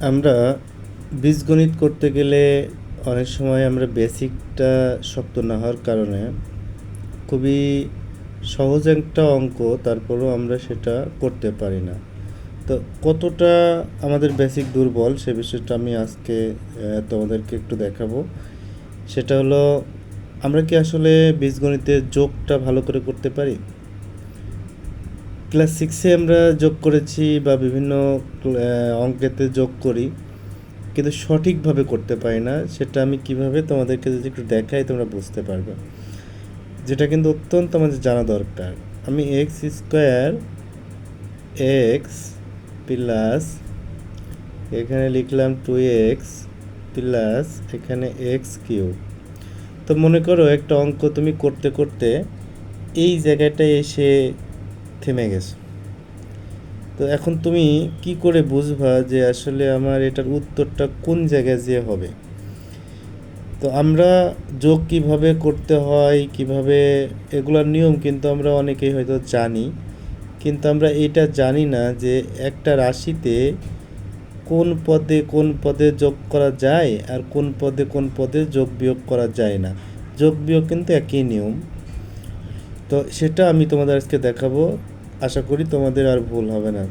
আমরা বীজগণিত করতে গেলে অনেক সময় আমরা বেসিকটা শক্ত না হওয়ার কারণে খুবই সহজ একটা অঙ্ক, তারপরেও আমরা সেটা করতে পারি না। তো কতটা আমাদের বেসিক দুর্বল সে বিষয়টা আমি আজকে তোমাদেরকে একটু দেখাবো। সেটা হলো, আমরা কি আসলে বীজগণিতের যোগটা ভালো করে করতে পারি? ক্লাস সিক্সে আমরা যোগ করেছি বা বিভিন্ন অঙ্কেতে যোগ করি, কিন্তু সঠিকভাবে করতে পারি না। সেটা আমি কীভাবে তোমাদেরকে যদি একটু দেখাই, তোমরা বুঝতে পারবে। যেটা কিন্তু অত্যন্ত আমাদের জানা দরকার। আমি এক্স স্কোয়ার এক্স প্লাস এখানে লিখলাম টু এক্স প্লাস এখানে এক্স কিউব তো মনে করো একটা অঙ্ক তুমি করতে করতে এই জায়গাটায় এসে থেমে গেছো। তো এখন তুমি কি করে বুঝবা যে আসলে আমার এটার উত্তরটা কোন জায়গায় যে হবে? তো আমরা যোগ কীভাবে করতে হয়, কীভাবে এগুলোর নিয়ম কিন্তু আমরা অনেকেই হয়তো জানি, কিন্তু আমরা এটা জানি না যে একটা রাশিতে কোন পদে কোন পদে যোগ করা যায় আর কোন পদে কোন পদে যোগ বিয়োগ করা যায় না। যোগ বিয়োগ কিন্তু একই নিয়ম। তো সেটা আমি তোমাদের আজকে দেখাবো। আশা করি তোমাদের আর ভুল হবে না।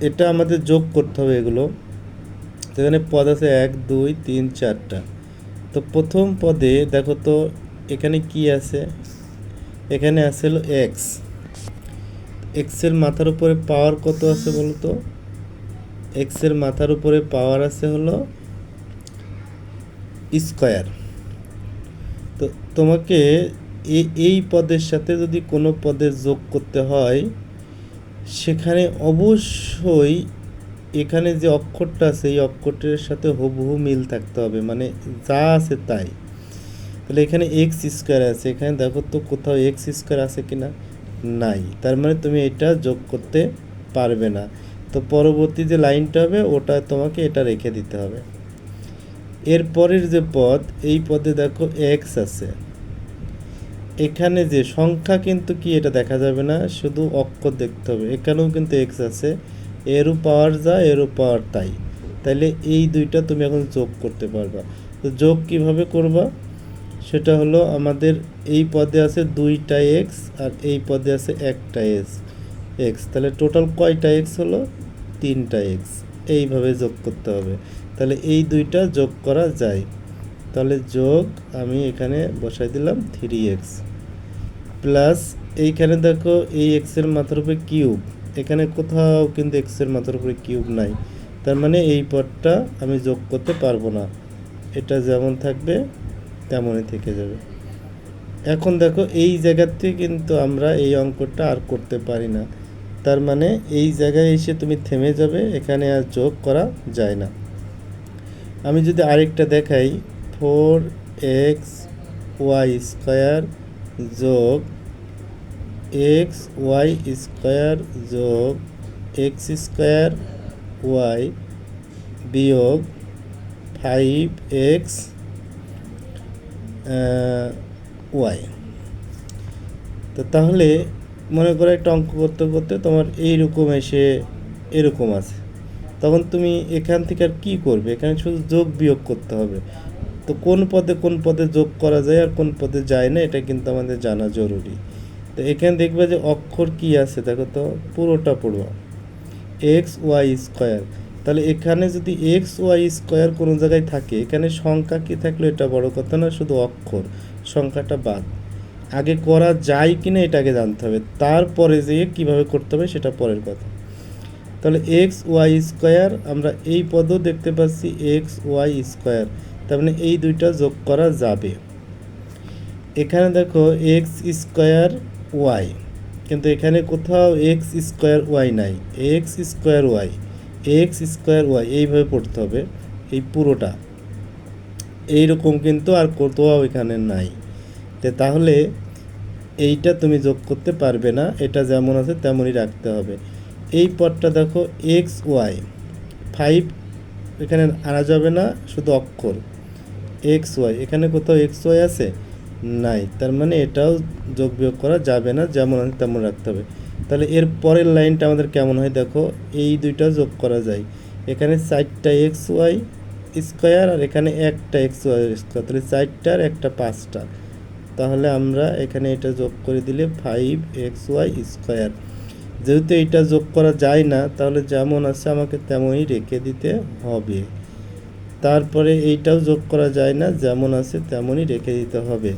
এটা আমাদের যোগ করতে হবে এগুলো। তো এখানে পদ আছে এক, দুই, তিন, চারটা। তো প্রথম পদে দেখো তো এখানে কি আছে? এখানে আছে হলো এক্স এক্সের মাথার উপরে পাওয়ার কত আছে বলো তো? এক্সের মাথার উপরে পাওয়ার আছে হলো স্কোয়ার তো তোমাকে এই পদের সাথে যদি কোনো পদের যোগ করতে হয়, সেখানে অবশ্যই এখানে যে অক্ষরটা আছে, এই অক্ষরটার সাথে হুবহু মিল থাকতে হবে। মানে যা আছে তাই। তাহলে এখানে এক্স স্কোয়ার আছে। এখানে দেখো তো কোথাও এক্স স্কোয়ার আছে কি না নাই। তার মানে তুমি এটা যোগ করতে পারবে না। তো পরবর্তী যে লাইনটা হবে, ওটা তোমাকে এটা রেখে দিতে হবে। এর পরের যে পদ, এই পদে দেখো এক্স আছে। এখানে যে সংখ্যা কিন্তু কি এটা দেখা যাবে না, শুধু অক্ষর দেখতে হবে। এখানেও কিন্তু এক্স আছে, এরও পাওয়ার যা, এরও পাওয়ার তাই। তাহলে এই দুইটা তুমি এখন যোগ করতে পারবা। তো যোগ কীভাবে করবা? সেটা হলো আমাদের এই পদে আছে দুইটা এক্স আর এই পদে আছে একটা এক্স এক্স তাহলে টোটাল কয়টা এক্স হলো? তিনটা এক্স এইভাবে যোগ করতে হবে। তাহলে এই দুইটা যোগ করা যায়। তাহলে যোগ আমি এখানে বসাই দিলাম থ্রি এক্স প্লাস এইখানে দেখো এই এক্সের মাথার উপরে কিউব এখানে কোথাও কিন্তু এক্সের মাথার উপরে কিউব নাই। তার মানে এই পদটা আমি যোগ করতে পারব না। এটা যেমন থাকবে, তেমনই থেকে যাবে। এখন দেখো এই জায়গাতে কিন্তু আমরা এই অঙ্কটা আর করতে পারি না। তার মানে এই জায়গায় এসে তুমি থেমে যাবে, এখানে আর যোগ করা যায় না। আমি যদি আরেকটা দেখাই ফোর এক্স ওয়াই স্কোয়ার যোগ এক্স ওয়াই স্কোয়ার যোগ এক্স স্কোয়ার ওয়াই বিয়োগ ফাইভ এক্স ওয়াই তো তাহলে মনে করো একটা অঙ্ক করতে করতে তোমার এইরকম এসে এরকম আছে। তখন তুমি এখান থেকে আর কী করবে? এখানে শুধু যোগ বিয়োগ করতে হবে। তো কোন পদে কোন পদে যোগ করা যায় আর কোন পদে যায় না, এটা কিন্তু আমাদের জানা জরুরি। তো এখানে দেখবে যে অক্ষর কি আছে, দেখো তো, পুরোটা পড়ুয়া এক্স ওয়াই স্কোয়ার তাহলে এখানে যদি এক্স ওয়াই স্কোয়ার কোনো জায়গায় থাকে, এখানে সংখ্যা কি থাকল, এটা বড় কথা না, শুধু অক্ষর, সংখ্যাটা বাদ। আগে করা যায় কি না এটা আগে জানতে হবে। তারপরে যেয়ে কীভাবে করতে হবে, সেটা পরের কথা। তাহলে এক্স ওয়াই স্কোয়ার আমরা এই পদও দেখতে পাচ্ছি এক্স ওয়াই স্কোয়ার তার মানে এই দুইটা যোগ করা যাবে। এখানে দেখো এক্স স্কোয়ার ওয়াই কিন্তু এখানে কোথাও এক্স স্কোয়ার ওয়াই নাই। X square Y X square Y এইভাবে পড়তে হবে এই পুরোটা। এইরকম কিন্তু আর কোথাও এখানে নাই। তো তাহলে এইটা তুমি যোগ করতে পারবে না, এটা যেমন আছে তেমনই রাখতে হবে। এই পদটা দেখো এক্স ওয়াই ফাইভ এখানে আনা যাবে না, শুধু অক্ষর। এক্স ওয়াই, এখানে কোথাও এক্স ওয়াই আছে? নাই, তার মানে এটাও যোগ বিয়োগ করা যাবে না, যেমন আছে তেমন রাখতে হবে। তাহলে এর পরের লাইনটা আমাদের কেমন হয় দেখো, এই দুইটা যোগ করা যায়। এখানে চারটা এক্স ওয়াই স্কোয়ার আর এখানে একটা এক্স ওয়াই স্কোয়ার, তাহলে চারটার একটা পাঁচটা। তাহলে আমরা এখানে এটা যোগ করে দিলে ফাইভ এক্স ওয়াই স্কোয়ার। যেহেতু এটা যোগ করা যায় না, তাহলে যেমন আছে আমাকে তেমনই রেখে দিতে হবে। তারপরে এইটাও যোগ করা যায় না, যেমন আছে তেমনই রেখে দিতে হবে।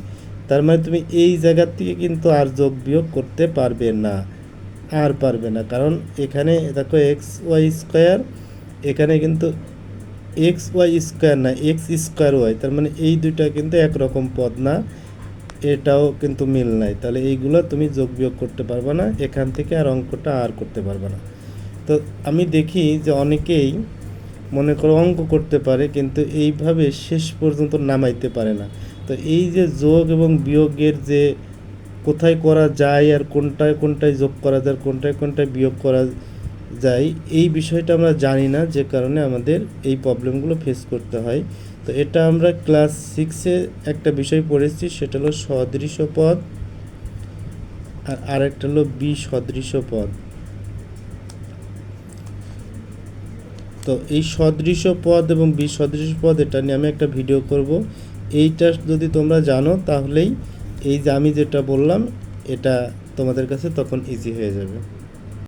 তার মানে তুমি এই জায়গার থেকে কিন্তু আর যোগ বিয়োগ করতে পারবে না, আর পারবে না। কারণ এখানে দেখো এক্স ওয়াই স্কোয়ার এখানে কিন্তু এক্স ওয়াই স্কোয়ার না এক্স স্কোয়ার ওয়াই তার মানে এই দুইটা কিন্তু একরকম পদ না, এটাও কিন্তু মিল নাই। তাহলে এইগুলো তুমি যোগ বিয়োগ করতে পারবে না, এখান থেকে আর অঙ্কটা আর করতে পারবে না। তো আমি দেখি যে অনেকেই মনে করো অঙ্ক করতে পারে, কিন্তু এইভাবে শেষ পর্যন্ত নামাইতে পারে না। তো এই যে যোগ এবং বিয়োগের যে কোথায় করা যায় আর কোনটায় কোনটায় যোগ করা যায়, কোনটায় কোনটায় বিয়োগ করা যায়, এই বিষয়টা আমরা জানি না, যে কারণে আমাদের এই প্রবলেমগুলো ফেস করতে হয়। তো এটা আমরা ক্লাস সিক্সে একটা বিষয় পড়েছি, সেটা হলো সদৃশ পদ আর আরেকটা হলো বিসদৃশ পদ। তো এই সদৃশ পদ এবং বিসদৃশ পদ, এটা নিয়ে আমি একটা ভিডিও করব। এইটা যদি তোমরা জানো, তাহলেই এই যে আমি যেটা বললাম, এটা তোমাদের কাছে তখন ইজি হয়ে যাবে।